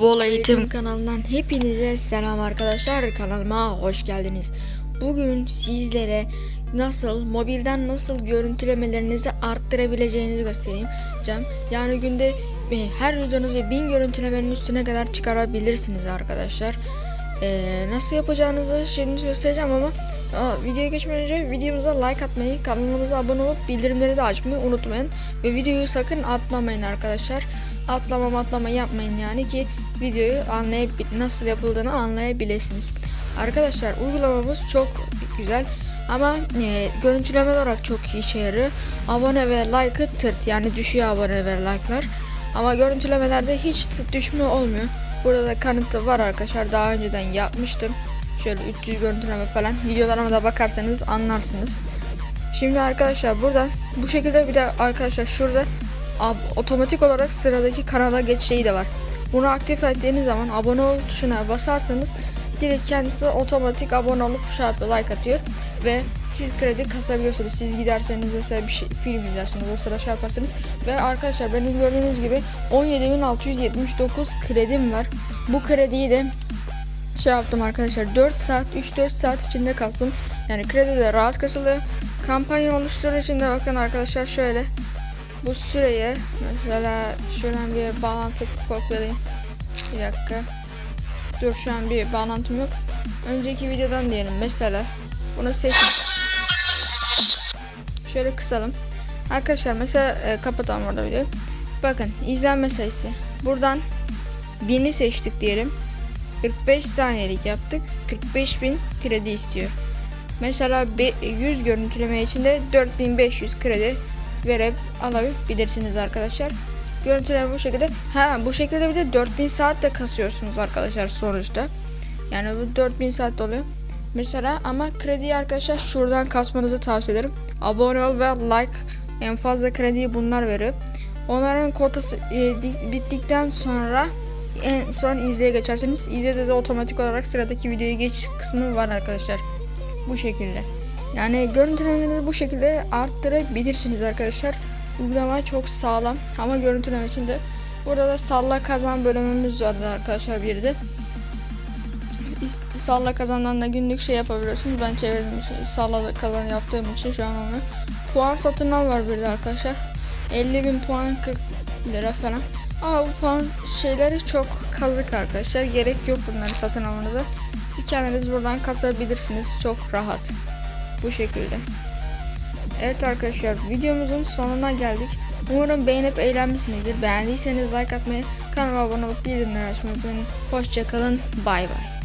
Bol eğitim kanalından hepinize selam arkadaşlar kanalıma hoş geldiniz. Bugün sizlere nasıl mobilden nasıl görüntülemelerinizi arttırabileceğinizi göstereyim. Yani günde e, her videonuzu 1000 görüntülemenin üstüne kadar çıkarabilirsiniz arkadaşlar. Ee, nasıl yapacağınızı şimdi göstereceğim ama aa, videoya geçmeden önce videomuza like atmayı, kanalımıza abone olup bildirimleri de açmayı unutmayın. Ve videoyu sakın atlamayın arkadaşlar. Atlama atlama yapmayın yani ki videoyu anlayıp nasıl yapıldığını anlayabilirsiniz. Arkadaşlar uygulamamız çok güzel ama e, görüntüleme olarak çok işe yarıyor. Abone ve like'ı tırt yani düşüyor abone ve like'lar. Ama görüntülemelerde hiç düşme olmuyor. Burada da kanıtı var arkadaşlar. Daha önceden yapmıştım. Şöyle 300 görüntüleme falan. Videolarıma da bakarsanız anlarsınız. Şimdi arkadaşlar burada bu şekilde bir de arkadaşlar şurada otomatik olarak sıradaki kanala geç şeyi de var. Bunu aktif ettiğiniz zaman abone ol tuşuna basarsanız direkt kendisi otomatik abone olup şey yapıyor, like atıyor ve siz kredi kasabiliyorsunuz. Siz giderseniz mesela bir şey, film izlersiniz o sırada şey yaparsınız ve arkadaşlar benim gördüğünüz gibi 17.679 kredim var. Bu krediyi de şey yaptım arkadaşlar 4 saat 3-4 saat içinde kastım. Yani kredi de rahat kasılıyor. Kampanya de bakın arkadaşlar şöyle bu süreye mesela şuradan bir bağlantı kopyalayayım. Bir dakika. Dur şu an bir bağlantım yok. Önceki videodan diyelim mesela. Bunu seçin. Şöyle kısalım. Arkadaşlar mesela e, kapatalım orada videoyu. Bakın izlenme sayısı. Buradan 1000'i seçtik diyelim. 45 saniyelik yaptık. 45.000 kredi istiyor. Mesela be- 100 görüntüleme için de 4500 kredi verip alabilirsiniz arkadaşlar. Görüntüler bu şekilde. Ha bu şekilde bir de 4000 saat de kasıyorsunuz arkadaşlar sonuçta. Yani bu 4000 saat oluyor. Mesela ama krediyi arkadaşlar şuradan kasmanızı tavsiye ederim. Abone ol ve like en fazla krediyi bunlar veriyor. Onların kotası e, bittikten sonra en son izleye geçerseniz izlede de otomatik olarak sıradaki videoya geç kısmı var arkadaşlar. Bu şekilde. Yani görüntülemelerinizi bu şekilde arttırabilirsiniz arkadaşlar. Uygulama çok sağlam ama görüntüleme için de burada da salla kazan bölümümüz vardı arkadaşlar bir de. Salla kazandan da günlük şey yapabiliyorsunuz. Ben çevirdim için salla kazan yaptığım için şu an olmuyor. Puan satın al var bir de arkadaşlar. 50 bin puan 40 lira falan. Ama bu puan şeyleri çok kazık arkadaşlar. Gerek yok bunları satın almanıza. Siz kendiniz buradan kasabilirsiniz. Çok rahat. Bu şekilde. Evet arkadaşlar videomuzun sonuna geldik. Umarım beğenip eğlenmişsinizdir. Beğendiyseniz like atmayı, kanalıma abone olup bildirimleri açmayı unutmayın. Hoşçakalın. Bay bay.